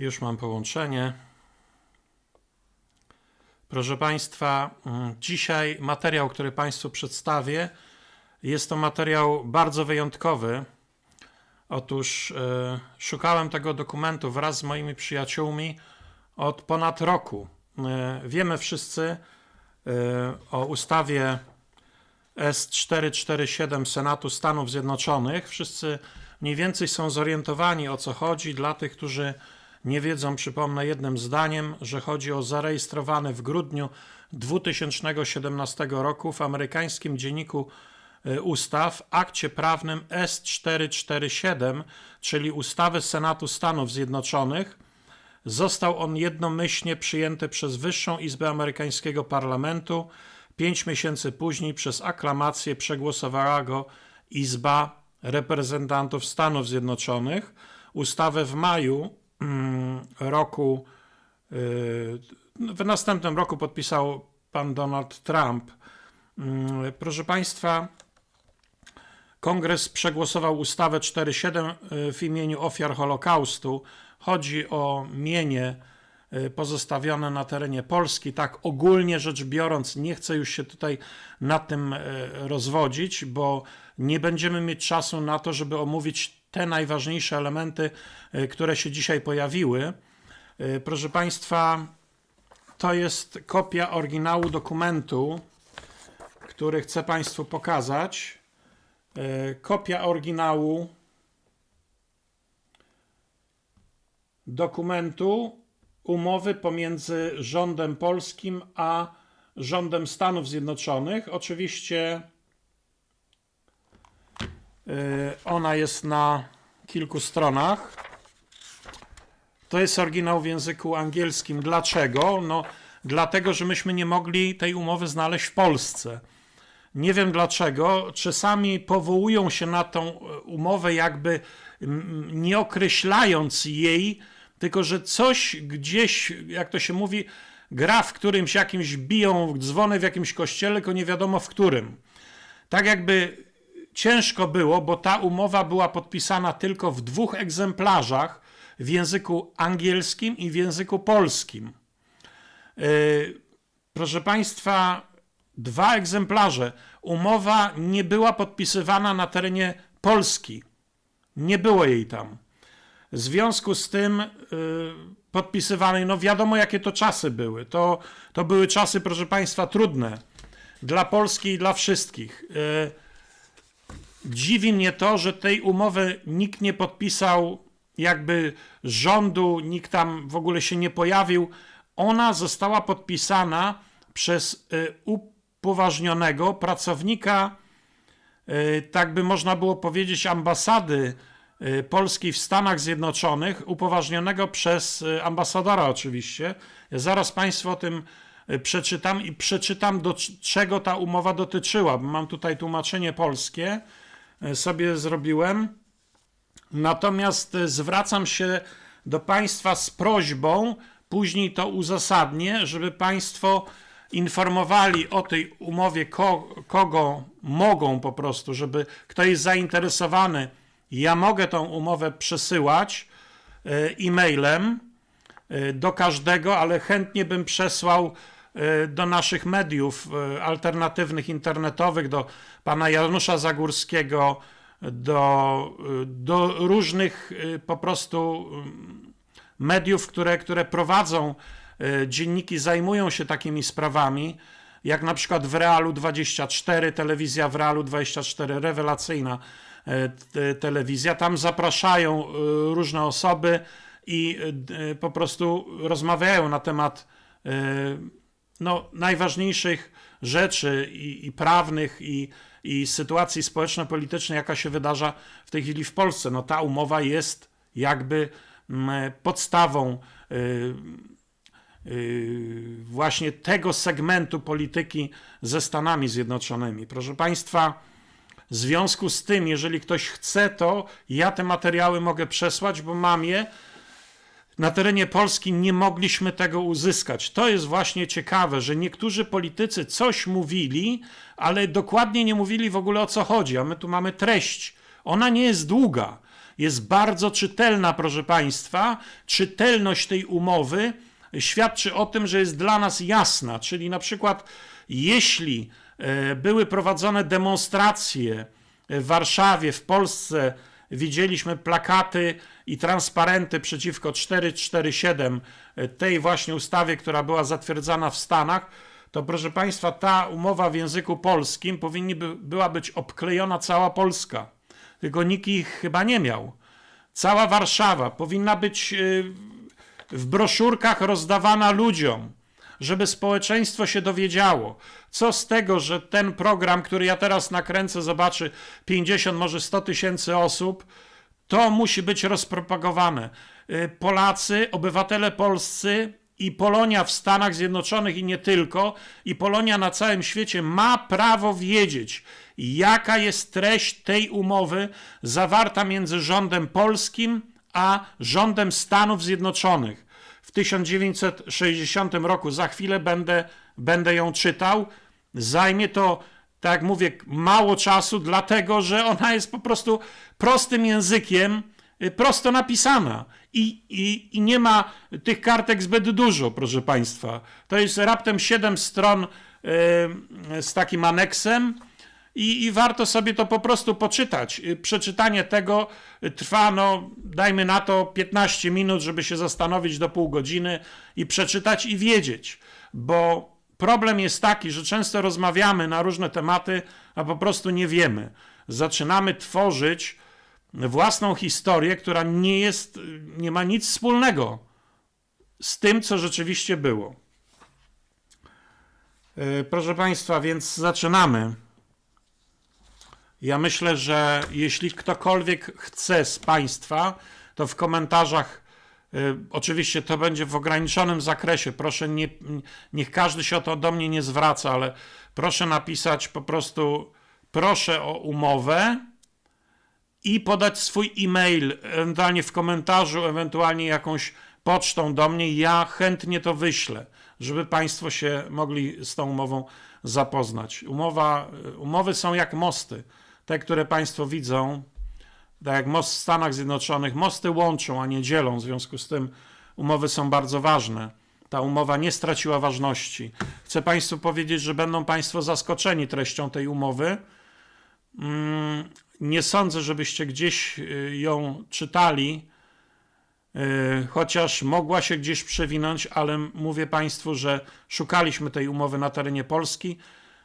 Już mam połączenie. Proszę Państwa, mm, dzisiaj materiał, który Państwu przedstawię, jest to materiał bardzo wyjątkowy. Otóż e, szukałem tego dokumentu wraz z moimi przyjaciółmi od ponad roku. E, wiemy wszyscy e, o ustawie S447 Senatu Stanów Zjednoczonych. Wszyscy mniej więcej są zorientowani o co chodzi. Dla tych, którzy nie wiedzą, przypomnę jednym zdaniem, że chodzi o zarejestrowany w grudniu 2017 roku w amerykańskim dzienniku e, ustaw akcie prawnym S447, czyli ustawy Senatu Stanów Zjednoczonych. Został on jednomyślnie przyjęty przez Wyższą Izbę Amerykańskiego Parlamentu. Pięć miesięcy później przez aklamację przegłosowała go Izba Reprezentantów Stanów Zjednoczonych. Ustawę w maju roku, yy, w następnym roku podpisał pan Donald Trump. Mm, Proszę Państwa, Kongres przegłosował ustawę 4.7 y, w imieniu ofiar Holokaustu. Chodzi o mienie y, pozostawione na terenie Polski. Tak ogólnie rzecz biorąc, nie chcę już się tutaj nad tym y, rozwodzić, bo nie będziemy mieć czasu na to, żeby omówić te najważniejsze elementy, y, które się dzisiaj pojawiły. Y, Proszę Państwa, to jest kopia oryginału dokumentu, który chcę Państwu pokazać. E, Kopia oryginału dokumentu umowy pomiędzy rządem polskim a rządem Stanów Zjednoczonych. Oczywiście ona jest na kilku stronach. To jest oryginał w języku angielskim. Dlaczego? No, dlatego, że myśmy nie mogli tej umowy znaleźć w Polsce. Nie wiem dlaczego. Czasami powołują się na tą e, umowę, jakby nie określając jej, tylko że coś gdzieś, jak to się mówi, gra w którymś jakimś biją dzwony w jakimś kościele, tylko nie wiadomo w którym. Tak jakby ciężko było, bo ta umowa była podpisana tylko w dwóch egzemplarzach w języku angielskim i w języku polskim. Yy, Proszę Państwa, dwa egzemplarze. Umowa nie była podpisywana na terenie Polski. Nie było jej tam. W związku z tym yy, podpisywanej, no wiadomo jakie to czasy były. To, to były czasy, proszę Państwa, trudne dla Polski i dla wszystkich. Dziwi mnie to, że tej umowy nikt nie podpisał, jakby rządu, nikt tam w ogóle się nie pojawił. Ona została podpisana przez y, upoważnionego pracownika, y, tak by można było powiedzieć, ambasady y, Polski w Stanach Zjednoczonych, upoważnionego przez ambasadora oczywiście. Zaraz Państwu o tym przeczytam i przeczytam, do czego ta umowa dotyczyła. Mam tutaj tłumaczenie polskie, sobie zrobiłem. Natomiast zwracam się do Państwa z prośbą, później to uzasadnię, żeby Państwo informowali o tej umowie, ko, kogo mogą po prostu, żeby kto jest zainteresowany. Ja mogę tą umowę przesyłać y, e-mailem y, do każdego, ale chętnie bym przesłał do naszych mediów y, alternatywnych, internetowych, do pana Janusza Zagórskiego, do, y, do różnych po prostu y, mediów, które, które prowadzą dzienniki, zajmują się takimi sprawami, jak na przykład w Realu 24, telewizja w Realu 24, rewelacyjna e, te- telewizja. Tam zapraszają różne osoby i po prostu rozmawiają na temat no, najważniejszych rzeczy i, i prawnych, i, i sytuacji społeczno-politycznej, jaka się wydarza w tej chwili w Polsce. No, ta umowa jest jakby mm, podstawą y, y, właśnie tego segmentu polityki ze Stanami Zjednoczonymi. Proszę Państwa, w związku z tym, jeżeli ktoś chce, to ja te materiały mogę przesłać, bo mam je. Na terenie Polski nie mogliśmy tego uzyskać. To jest właśnie ciekawe, że niektórzy politycy coś mówili, ale dokładnie nie mówili w ogóle o co chodzi, a my tu mamy treść. Ona nie jest długa. jest bardzo czytelna, proszę Państwa. Czytelność tej umowy świadczy o tym, że jest dla nas jasna. Czyli na przykład, jeśli e, były prowadzone demonstracje w Warszawie, w Polsce, widzieliśmy plakaty i transparenty przeciwko 447, e, tej właśnie ustawie, która była zatwierdzana w Stanach, to proszę Państwa, ta umowa w języku polskim powinni by, była być obklejona cała Polska. Tylko nikt ich chyba nie miał. Cała Warszawa powinna być y, w broszurkach rozdawana ludziom, żeby społeczeństwo się dowiedziało. Co z tego, że ten program, który ja teraz nakręcę, zobaczy 50, może 100 tysięcy osób, to musi być rozpropagowane. Y, Polacy, obywatele polscy i Polonia w Stanach Zjednoczonych i nie tylko, i Polonia na całym świecie ma prawo wiedzieć, jaka jest treść tej umowy zawarta między rządem polskim a rządem Stanów Zjednoczonych. W 1960 roku, za chwilę będę, będę ją czytał. Zajmie to, tak jak mówię, mało czasu, dlatego że ona jest po prostu prostym językiem, y, prosto napisana. I, i, I nie ma tych kartek zbyt dużo, proszę Państwa. To jest raptem 7 stron y, z takim aneksem. I, I warto sobie to po prostu poczytać. Y, Przeczytanie tego trwa, no, dajmy na to 15 minut, żeby się zastanowić do pół godziny i przeczytać i wiedzieć, bo problem jest taki, że często rozmawiamy na różne tematy, a po prostu nie wiemy. Zaczynamy tworzyć własną historię, która nie jest, nie ma nic wspólnego z tym, co rzeczywiście było. Proszę Państwa, więc zaczynamy. Ja myślę, że jeśli ktokolwiek chce z Państwa, to w komentarzach, y, oczywiście to będzie w ograniczonym zakresie, proszę, nie, niech każdy się o to do mnie nie zwraca, ale proszę napisać po prostu, proszę o umowę i podać swój e-mail, ewentualnie w komentarzu, ewentualnie jakąś pocztą do mnie. Ja chętnie to wyślę, żeby Państwo się mogli z tą umową zapoznać. Umowa, umowy są jak mosty. Te, które Państwo widzą, tak jak most w Stanach Zjednoczonych, mosty łączą, a nie dzielą. W związku z tym umowy są bardzo ważne. Ta umowa nie straciła ważności. Chcę Państwu powiedzieć, że będą Państwo zaskoczeni treścią tej umowy. Mm, Nie sądzę, żebyście gdzieś y, ją czytali, y, chociaż mogła się gdzieś przewinąć, ale mówię Państwu, że szukaliśmy tej umowy na terenie Polski.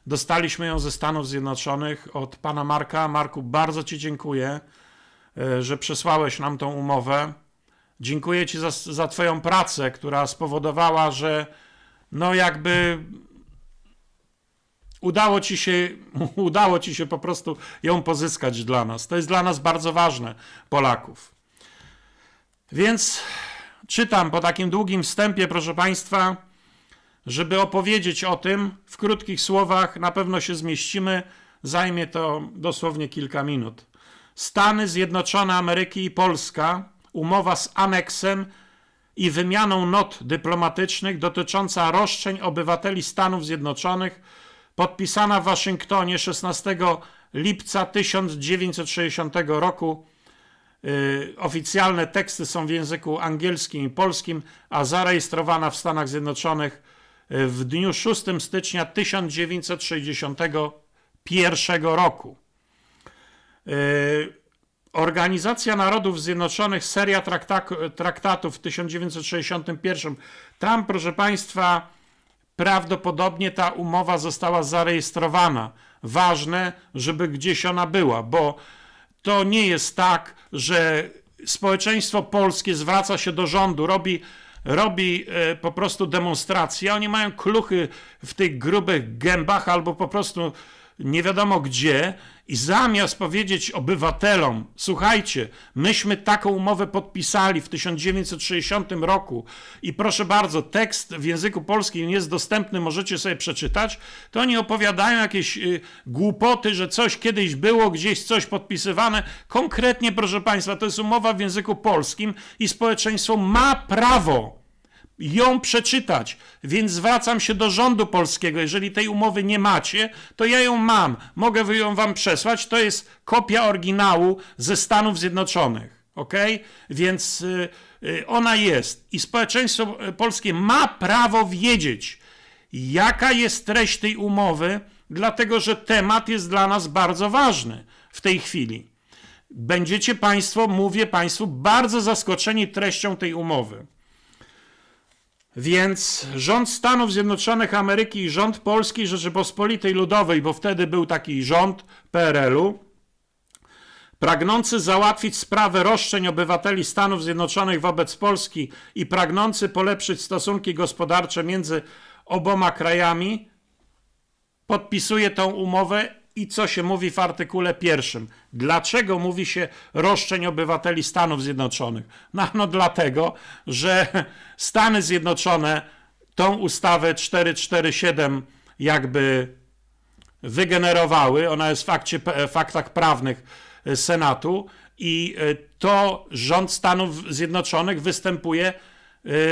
Dostaliśmy ją ze Stanów Zjednoczonych od pana Marka. Marku, bardzo Ci dziękuję, y, że przesłałeś nam tą umowę. Dziękuję Ci za, za Twoją pracę, która spowodowała, że no jakby udało ci się, udało ci się po prostu ją pozyskać dla nas. To jest dla nas bardzo ważne, Polaków. Więc czytam po takim długim wstępie, proszę Państwa, żeby opowiedzieć o tym w krótkich słowach, na pewno się zmieścimy. Zajmie to dosłownie kilka minut. Stany Zjednoczone Ameryki i Polska, umowa z aneksem i wymianą not dyplomatycznych dotycząca roszczeń obywateli Stanów Zjednoczonych podpisana w Waszyngtonie 16 lipca 1960 roku. Yy, Oficjalne teksty są w języku angielskim i polskim, a zarejestrowana w Stanach Zjednoczonych w dniu 6 stycznia 1961 roku. Yy, Organizacja Narodów Zjednoczonych, seria trakta- traktatów w 1961. Tam, proszę Państwa, prawdopodobnie ta umowa została zarejestrowana. Ważne, żeby gdzieś ona była, bo to nie jest tak, że społeczeństwo polskie zwraca się do rządu, robi, robi e, po prostu demonstracje. Oni mają kluchy w tych grubych gębach albo po prostu nie wiadomo gdzie i zamiast powiedzieć obywatelom, słuchajcie, myśmy taką umowę podpisali w 1960 roku i proszę bardzo, tekst w języku polskim jest dostępny, możecie sobie przeczytać, to oni opowiadają jakieś y, głupoty, że coś kiedyś było, gdzieś coś podpisywane. Konkretnie, proszę Państwa, to jest umowa w języku polskim i społeczeństwo ma prawo ją przeczytać. Więc zwracam się do rządu polskiego. Jeżeli tej umowy nie macie, to ja ją mam. Mogę ją wam przesłać. To jest kopia oryginału ze Stanów Zjednoczonych. Ok? Więc y, y, ona jest i społeczeństwo y, polskie ma prawo wiedzieć, jaka jest treść tej umowy, dlatego że temat jest dla nas bardzo ważny w tej chwili. Będziecie Państwo, mówię Państwu, bardzo zaskoczeni treścią tej umowy. Więc rząd Stanów Zjednoczonych Ameryki i rząd Polskiej Rzeczypospolitej Ludowej, bo wtedy był taki rząd PRL-u, pragnący załatwić sprawę roszczeń obywateli Stanów Zjednoczonych wobec Polski i pragnący polepszyć stosunki gospodarcze między oboma krajami, podpisuje tą umowę i co się mówi w artykule pierwszym. Dlaczego mówi się roszczeń obywateli Stanów Zjednoczonych? No, no dlatego, że Stany Zjednoczone tą ustawę 447 jakby wygenerowały. Ona jest w akcie, faktach prawnych Senatu i e, to rząd Stanów Zjednoczonych występuje e,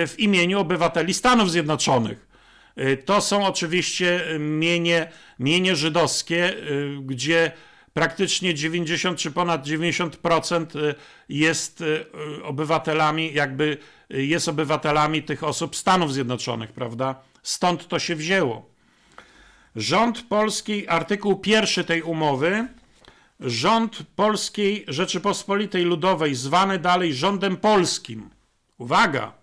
w imieniu obywateli Stanów Zjednoczonych. E, To są oczywiście mienie, mienie żydowskie, gdzie praktycznie 90 czy ponad 90% jest obywatelami, jakby jest obywatelami tych osób Stanów Zjednoczonych, prawda? Stąd to się wzięło. Rząd polski, artykuł pierwszy tej umowy, rząd Polskiej Rzeczypospolitej Ludowej, zwany dalej rządem polskim. Uwaga!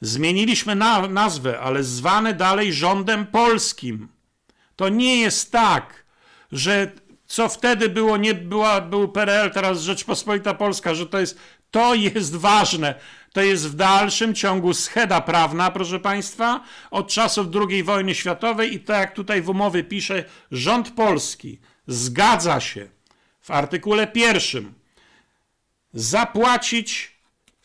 Zmieniliśmy na, nazwę, ale zwany dalej rządem polskim. To nie jest tak, że co wtedy było, nie była, był PRL, teraz Rzeczpospolita Polska, że to jest, to jest ważne. To jest w dalszym ciągu scheda prawna, proszę Państwa, od czasów II wojny światowej i tak jak tutaj w umowie pisze, rząd polski zgadza się w artykule pierwszym zapłacić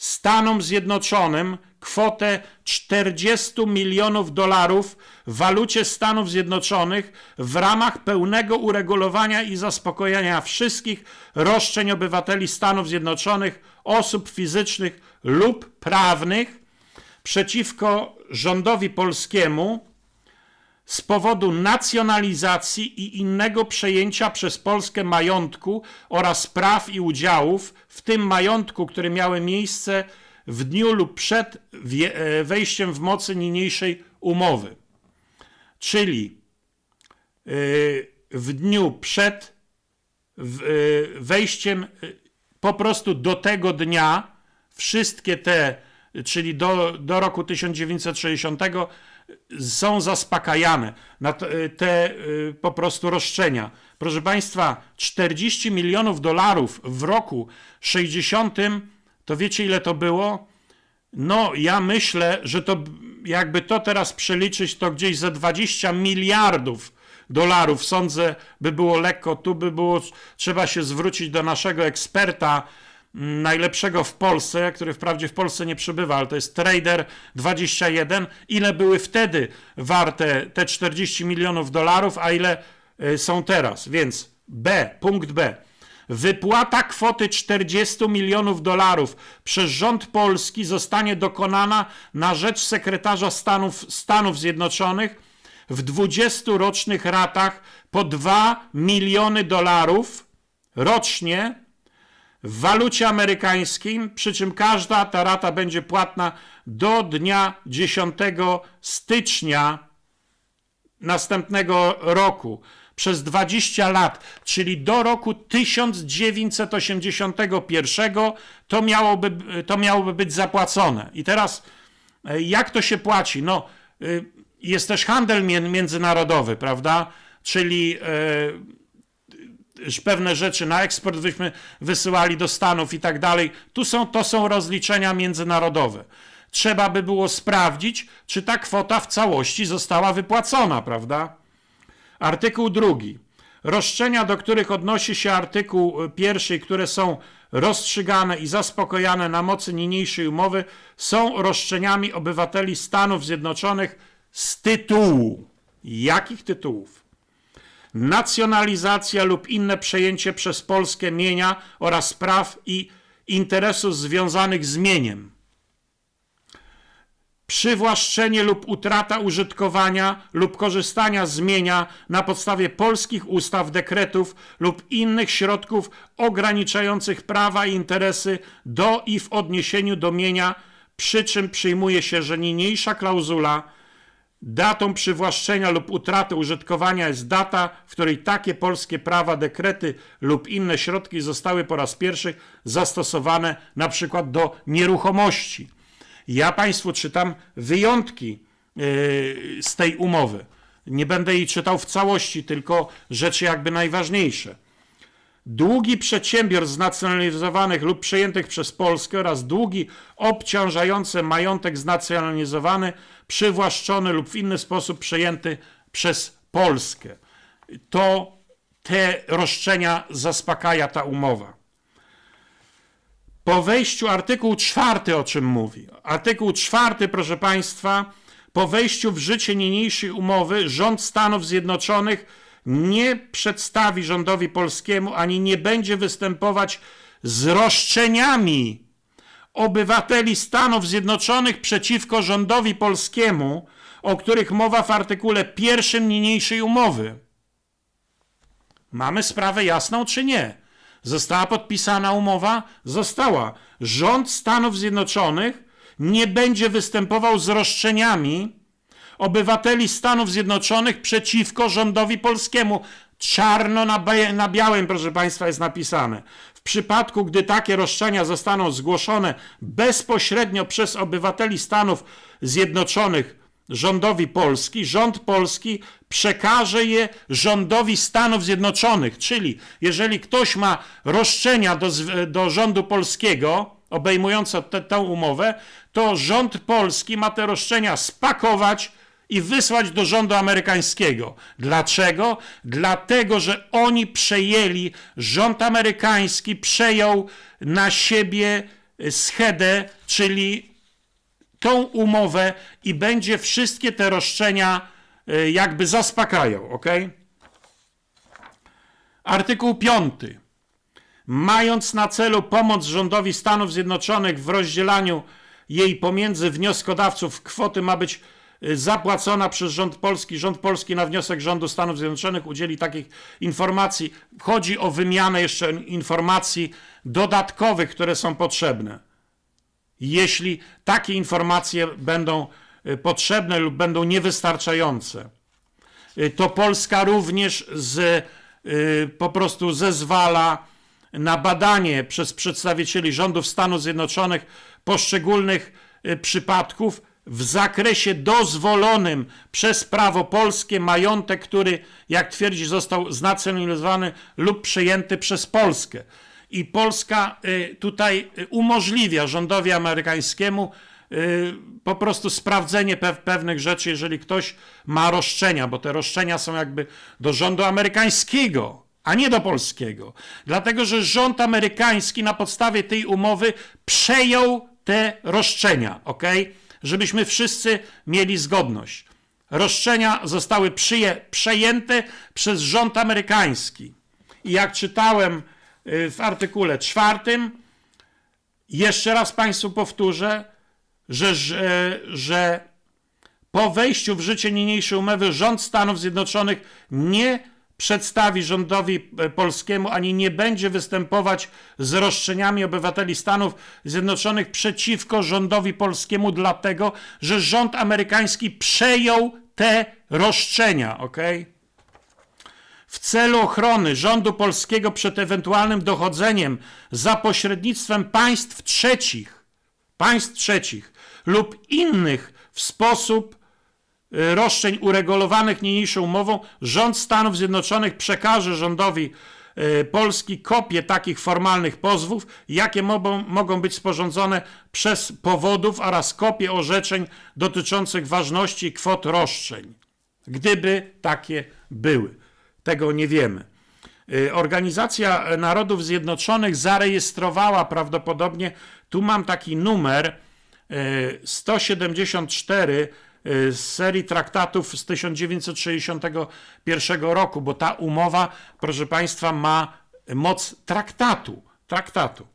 Stanom Zjednoczonym kwotę 40 milionów dolarów w walucie Stanów Zjednoczonych w ramach pełnego uregulowania i zaspokojenia wszystkich roszczeń obywateli Stanów Zjednoczonych, osób fizycznych lub prawnych przeciwko rządowi polskiemu z powodu nacjonalizacji i innego przejęcia przez Polskę majątku oraz praw i udziałów, w tym majątku, które miały miejsce w dniu lub przed e, wejściem w mocy niniejszej umowy. Czyli y, w dniu przed y, wejściem, po prostu do tego dnia, wszystkie te, czyli do, do roku 1960, są zaspokajane na to- te y, po prostu roszczenia. Proszę Państwa, 40 milionów dolarów w roku 60, to wiecie ile to było? No, ja myślę, że to jakby to teraz przeliczyć, to gdzieś ze 20 miliardów dolarów, sądzę, by było lekko. Tu by było, trzeba się zwrócić do naszego eksperta, najlepszego w Polsce, który wprawdzie w Polsce nie przebywa, ale to jest Trader 21. Ile były wtedy warte te 40 milionów dolarów, a ile y, są teraz? Więc B, punkt B. Wypłata kwoty 40 milionów dolarów przez rząd polski zostanie dokonana na rzecz sekretarza Stanów, Stanów Zjednoczonych w 20 rocznych ratach po 2 miliony dolarów rocznie w walucie amerykańskiej, przy czym każda ta rata będzie płatna do dnia 10 stycznia następnego roku przez 20 lat, czyli do roku 1981, to miałoby, to miałoby być zapłacone. I teraz e, jak to się płaci? No, y, jest też handel mię- międzynarodowy, prawda? Czyli e, że pewne rzeczy na eksport byśmy wysyłali do Stanów i tak dalej. Tu są, to są rozliczenia międzynarodowe. Trzeba by było sprawdzić, czy ta kwota w całości została wypłacona, prawda? Artykuł drugi. Roszczenia, do których odnosi się artykuł y, pierwszy, które są rozstrzygane i zaspokojane na mocy niniejszej umowy, są roszczeniami obywateli Stanów Zjednoczonych z tytułu. Jakich tytułów? Nacjonalizacja lub inne przejęcie przez Polskę mienia oraz praw i interesów związanych z mieniem. przywłaszczenie lub utrata użytkowania lub korzystania z mienia na podstawie polskich ustaw, dekretów lub innych środków ograniczających prawa i interesy do i w odniesieniu do mienia, przy czym przyjmuje się, że niniejsza klauzula Datą przywłaszczenia lub utraty użytkowania jest data, w której takie polskie prawa, dekrety lub inne środki zostały po raz pierwszy zastosowane na przykład do nieruchomości. Ja Państwu czytam wyjątki yy, z tej umowy. Nie będę jej czytał w całości, tylko rzeczy jakby najważniejsze. Długi przedsiębiorstw znacjonalizowanych lub przejętych przez Polskę oraz długi obciążające majątek znacjonalizowany, przywłaszczony lub w inny sposób przejęty przez Polskę. To te roszczenia zaspokaja ta umowa. Po wejściu artykuł czwarty, o czym mówi. Artykuł czwarty, proszę Państwa, po wejściu w życie niniejszej umowy rząd Stanów Zjednoczonych nie przedstawi rządowi polskiemu ani nie będzie występować z roszczeniami obywateli Stanów Zjednoczonych przeciwko rządowi polskiemu, o których mowa w artykule pierwszym niniejszej umowy. Mamy sprawę jasną czy nie? Została podpisana umowa? Została. Rząd Stanów Zjednoczonych nie będzie występował z roszczeniami obywateli Stanów Zjednoczonych przeciwko rządowi polskiemu. Czarno na, na białym, proszę Państwa, jest napisane. W przypadku, gdy takie roszczenia zostaną zgłoszone bezpośrednio przez obywateli Stanów Zjednoczonych rządowi Polski, rząd polski przekaże je rządowi Stanów Zjednoczonych. Czyli jeżeli ktoś ma roszczenia do, do rządu polskiego, obejmujące tę umowę, to rząd polski ma te roszczenia spakować, i wysłać do rządu amerykańskiego. Dlaczego? Dlatego, że oni przejęli, rząd amerykański przejął na siebie schedę, czyli tą umowę i będzie wszystkie te roszczenia e, jakby zaspokajał, ok? Artykuł 5. Mając na celu pomoc rządowi Stanów Zjednoczonych w rozdzielaniu jej pomiędzy wnioskodawców, kwoty ma być zapłacona przez rząd polski. Rząd polski na wniosek rządu Stanów Zjednoczonych udzieli takich informacji. Chodzi o wymianę jeszcze informacji dodatkowych, które są potrzebne. Jeśli takie informacje będą y, potrzebne lub będą niewystarczające, y, to Polska również z, y, po prostu zezwala na badanie przez przedstawicieli rządów Stanów Zjednoczonych poszczególnych przypadków w zakresie dozwolonym przez prawo polskie majątek, który, jak twierdzi, został znacjonalizowany lub przejęty przez Polskę. I Polska y, tutaj umożliwia rządowi amerykańskiemu y, po prostu sprawdzenie pewnych rzeczy, jeżeli ktoś ma roszczenia, bo te roszczenia są jakby do rządu amerykańskiego, a nie do polskiego. Dlatego, że rząd amerykański na podstawie tej umowy przejął te roszczenia, ok? Żebyśmy wszyscy mieli zgodność. Roszczenia zostały przyje, przejęte przez rząd amerykański. I jak czytałem y, w artykule czwartym, jeszcze raz Państwu powtórzę, że, że, że po wejściu w życie niniejszej umowy rząd Stanów Zjednoczonych nie przedstawi rządowi e, polskiemu ani nie będzie występować z roszczeniami obywateli Stanów Zjednoczonych przeciwko rządowi polskiemu, dlatego że rząd amerykański przejął te roszczenia, ok? W celu ochrony rządu polskiego przed ewentualnym dochodzeniem za pośrednictwem państw trzecich, państw trzecich lub innych w sposób roszczeń uregulowanych niniejszą umową, rząd Stanów Zjednoczonych przekaże rządowi y, Polski kopię takich formalnych pozwów, jakie mogą, mogą być sporządzone przez powodów oraz kopie orzeczeń dotyczących ważności kwot roszczeń, gdyby takie były. Tego nie wiemy. Y, Organizacja Narodów Zjednoczonych zarejestrowała prawdopodobnie, tu mam taki numer 174 Y, z serii traktatów z 1961 roku, bo ta umowa, proszę Państwa, ma moc traktatu. traktatu.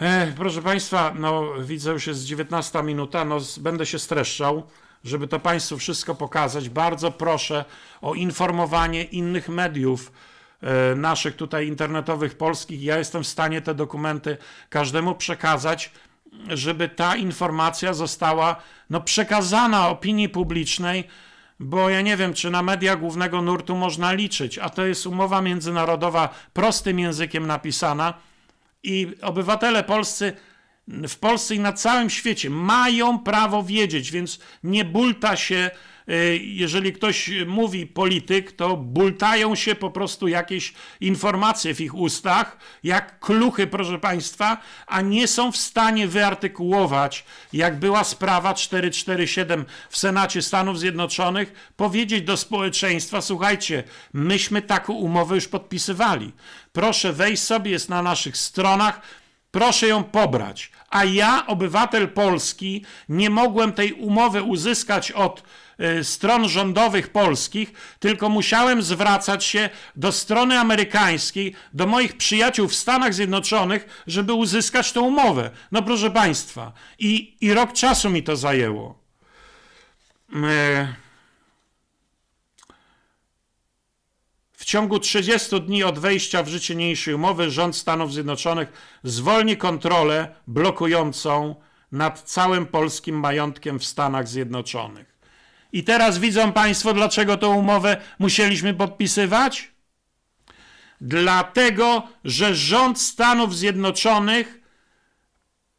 Ech, proszę Państwa, no widzę już jest 19 minuta, no będę się streszczał, żeby to Państwu wszystko pokazać. Bardzo proszę o informowanie innych mediów e, naszych tutaj internetowych polskich. Ja jestem w stanie te dokumenty każdemu przekazać, żeby ta informacja została no, przekazana opinii publicznej, bo ja nie wiem, czy na media głównego nurtu można liczyć, a to jest umowa międzynarodowa prostym językiem napisana i obywatele polscy w Polsce i na całym świecie mają prawo wiedzieć, więc nie bulta się, jeżeli ktoś mówi polityk, to bultają się po prostu jakieś informacje w ich ustach, jak kluchy, proszę Państwa, a nie są w stanie wyartykułować, jak była sprawa 447 w Senacie Stanów Zjednoczonych, powiedzieć do społeczeństwa, słuchajcie, myśmy taką umowę już podpisywali. Proszę wejść sobie, jest na naszych stronach, Proszę ją pobrać. A ja, obywatel Polski, nie mogłem tej umowy uzyskać od stron rządowych polskich, tylko musiałem zwracać się do strony amerykańskiej, do moich przyjaciół w Stanach Zjednoczonych, żeby uzyskać tę umowę. No proszę Państwa, i, i rok czasu mi to zajęło. Y, W ciągu 30 dni od wejścia w życie niniejszej umowy rząd Stanów Zjednoczonych zwolni kontrolę blokującą nad całym polskim majątkiem w Stanach Zjednoczonych. I teraz widzą Państwo, dlaczego tę umowę musieliśmy podpisywać? Dlatego, że rząd Stanów Zjednoczonych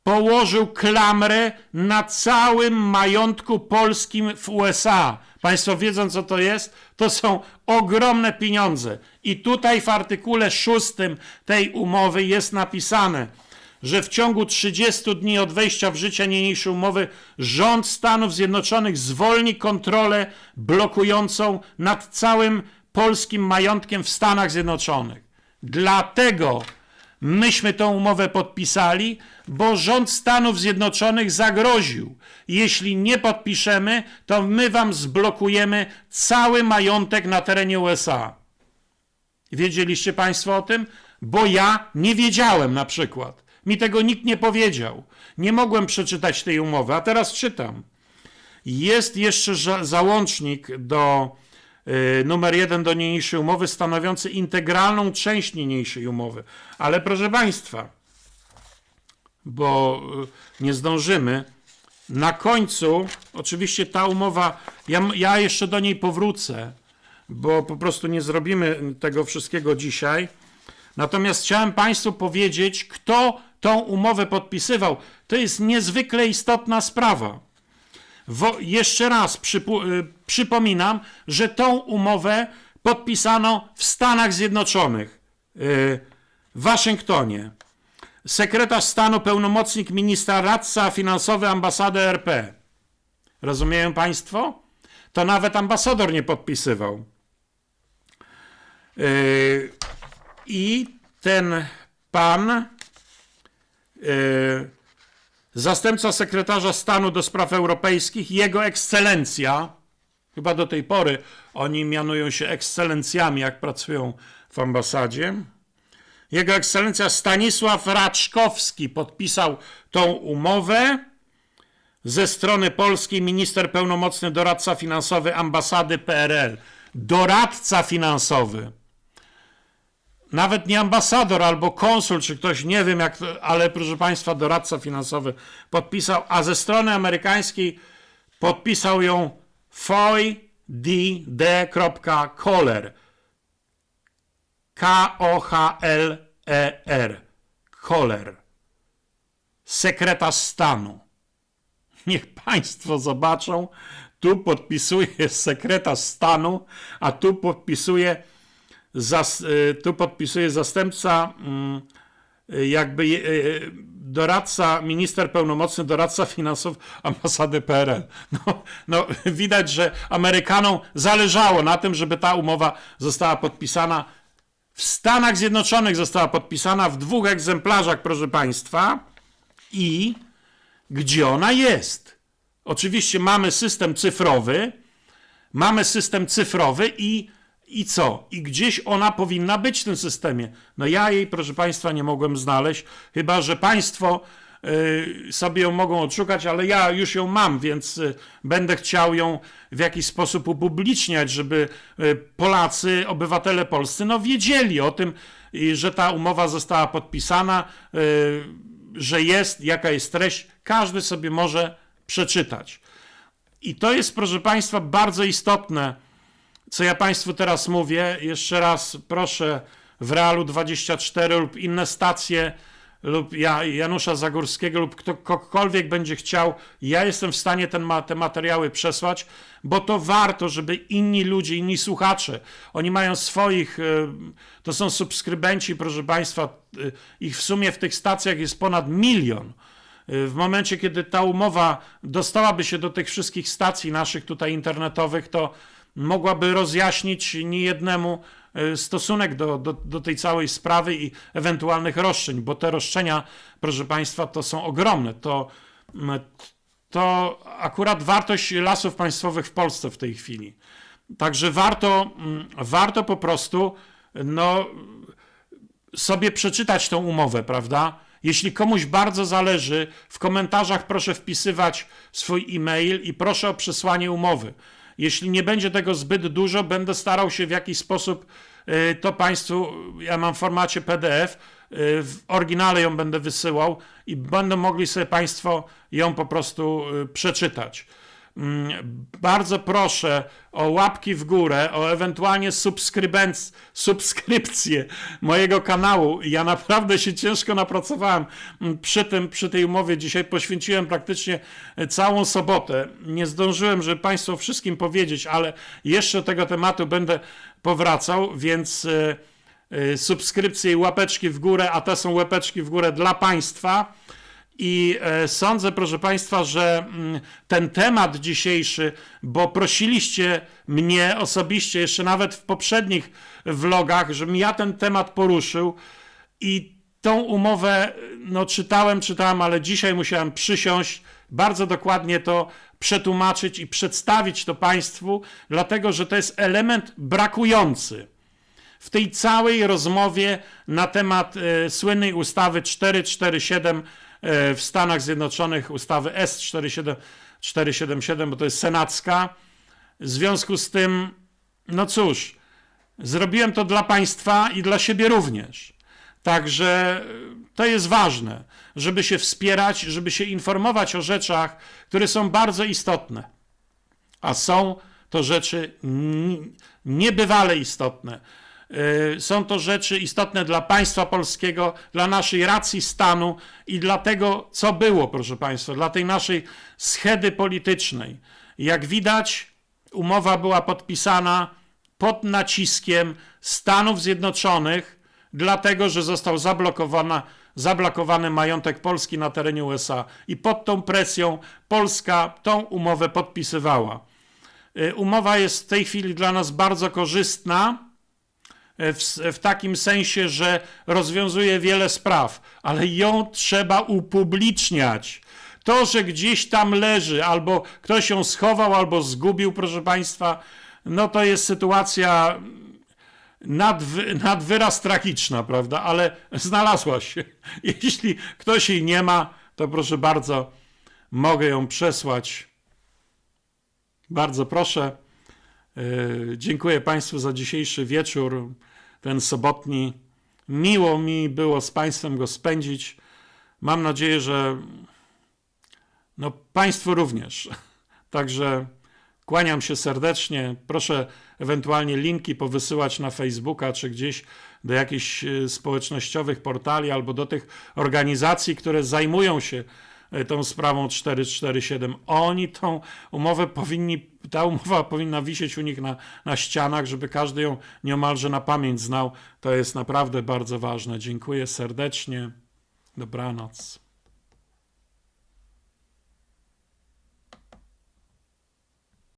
położył klamrę na całym majątku polskim w USA. Państwo wiedzą, co to jest? To są ogromne pieniądze. I tutaj w artykule 6 tej umowy jest napisane, że w ciągu 30 dni od wejścia w życie niniejszej umowy rząd Stanów Zjednoczonych zwolni kontrolę blokującą nad całym polskim majątkiem w Stanach Zjednoczonych. Dlatego Myśmy tą umowę podpisali, bo rząd Stanów Zjednoczonych zagroził. Jeśli nie podpiszemy, to my wam zblokujemy cały majątek na terenie USA. Wiedzieliście Państwo o tym? Bo ja nie wiedziałem na przykład. Mi tego nikt nie powiedział. Nie mogłem przeczytać tej umowy, a teraz czytam. Jest jeszcze za- załącznik do y, numer jeden do niniejszej umowy, stanowiący integralną część niniejszej umowy. Ale proszę Państwa, bo y, nie zdążymy, na końcu, oczywiście ta umowa, ja, ja jeszcze do niej powrócę, bo po prostu nie zrobimy tego wszystkiego dzisiaj. Natomiast chciałem Państwu powiedzieć, kto tą umowę podpisywał. To jest niezwykle istotna sprawa. Wo, jeszcze raz przypu, y, przypominam, że tą umowę podpisano w Stanach Zjednoczonych, y, w Waszyngtonie. Sekretarz stanu, pełnomocnik ministra, radca finansowy ambasady RP. Rozumieją Państwo? To nawet ambasador nie podpisywał. Y, I ten pan. Y, Zastępca sekretarza stanu do spraw europejskich, jego ekscelencja, chyba do tej pory oni mianują się ekscelencjami, jak pracują w ambasadzie. Jego ekscelencja Stanisław Raczkowski podpisał tą umowę. Ze strony polskiej minister pełnomocny doradca finansowy ambasady PRL. Doradca finansowy nawet nie ambasador albo konsul, czy ktoś, nie wiem jak, ale proszę Państwa, doradca finansowy podpisał, a ze strony amerykańskiej podpisał ją Foy D. D. Kohler. K-O-H-L-E-R. Kohler. Sekretarz stanu. Niech Państwo zobaczą, tu podpisuje sekretarz stanu, a tu podpisuje zas, y, tu podpisuje zastępca, mm, y, jakby y, doradca, minister pełnomocny, doradca finansowy ambasady PRL. No, no, widać, że Amerykanom zależało na tym, żeby ta umowa została podpisana w Stanach Zjednoczonych, została podpisana w dwóch egzemplarzach, proszę Państwa, i gdzie ona jest. Oczywiście mamy system cyfrowy, mamy system cyfrowy i I co? I gdzieś ona powinna być w tym systemie. No ja jej, proszę Państwa, nie mogłem znaleźć, chyba że Państwo y, sobie ją mogą odszukać, ale ja już ją mam, więc y, będę chciał ją w jakiś sposób upubliczniać, żeby y, Polacy, obywatele polscy, no wiedzieli o tym, że ta umowa została podpisana, że jest, jaka jest treść. Każdy sobie może przeczytać. I to jest, proszę Państwa, bardzo istotne, co ja Państwu teraz mówię. Jeszcze raz proszę w Realu 24 lub inne stacje, lub ja, Janusza Zagórskiego, lub kto, ktokolwiek będzie chciał, ja jestem w stanie ten, te materiały przesłać, bo to warto, żeby inni ludzie, inni słuchacze, oni mają swoich, y, to są subskrybenci, proszę Państwa, y, ich w sumie w tych stacjach jest ponad milion. Y, W momencie, kiedy ta umowa dostałaby się do tych wszystkich stacji naszych tutaj internetowych, to mogłaby rozjaśnić niejednemu y, stosunek do, do, do tej całej sprawy i ewentualnych roszczeń, bo te roszczenia, proszę Państwa, to są ogromne. To, to akurat wartość lasów państwowych w Polsce w tej chwili. Także warto, warto po prostu no, sobie przeczytać tą umowę, prawda? Jeśli komuś bardzo zależy, w komentarzach proszę wpisywać swój e-mail i proszę o przesłanie umowy. Jeśli nie będzie tego zbyt dużo, będę starał się w jakiś sposób y, to Państwu, ja mam w formacie PDF, y, w oryginale ją będę wysyłał i będą mogli sobie Państwo ją po prostu y, przeczytać. Mm, Bardzo proszę o łapki w górę, o ewentualnie subskrypcję mojego kanału. Ja naprawdę się ciężko napracowałem przy, tym, przy tej umowie. Dzisiaj poświęciłem praktycznie całą sobotę. Nie zdążyłem, żeby Państwu wszystkim powiedzieć, ale jeszcze do tego tematu będę powracał, więc e, e, subskrypcje i łapeczki w górę, a te są łapeczki w górę dla Państwa. I e, sądzę, proszę Państwa, że mm, ten temat dzisiejszy, bo prosiliście mnie osobiście, jeszcze nawet w poprzednich vlogach, żebym ja ten temat poruszył. I tą umowę no, czytałem, czytałem, ale dzisiaj musiałem przysiąść, bardzo dokładnie to przetłumaczyć i przedstawić to Państwu, dlatego że to jest element brakujący. W tej całej rozmowie na temat e, słynnej ustawy 447 e, w Stanach Zjednoczonych, ustawy S477, bo to jest senacka. W związku z tym, no cóż, zrobiłem to dla państwa i dla siebie również. Także e, to jest ważne, żeby się wspierać, żeby się informować o rzeczach, które są bardzo istotne. A są to rzeczy niebywale istotne. Y, Są to rzeczy istotne dla państwa polskiego, dla naszej racji stanu i dla tego, co było, proszę Państwa, dla tej naszej schedy politycznej. Jak widać, umowa była podpisana pod naciskiem Stanów Zjednoczonych, dlatego że został zablokowana, zablokowany majątek Polski na terenie USA. I pod tą presją Polska tą umowę podpisywała. Y, Umowa jest w tej chwili dla nas bardzo korzystna w, w takim sensie, że rozwiązuje wiele spraw, ale ją trzeba upubliczniać. To, że gdzieś tam leży, albo ktoś ją schował, albo zgubił, proszę Państwa, no to jest sytuacja nad, nad wyraz tragiczna, prawda? Ale znalazła się. Jeśli ktoś jej nie ma, to proszę bardzo, mogę ją przesłać. Bardzo proszę. Yy, Dziękuję Państwu za dzisiejszy wieczór, ten sobotni. Miło mi było z Państwem go spędzić. Mam nadzieję, że no, Państwu również. Także kłaniam się serdecznie. Proszę ewentualnie linki powysyłać na Facebooka czy gdzieś do jakichś e, społecznościowych portali albo do tych organizacji, które zajmują się e, tą sprawą 447. Oni tą umowę powinni, ta umowa powinna wisieć u nich na, na ścianach, żeby każdy ją nieomalże na pamięć znał. To jest naprawdę bardzo ważne. Dziękuję serdecznie. Dobranoc.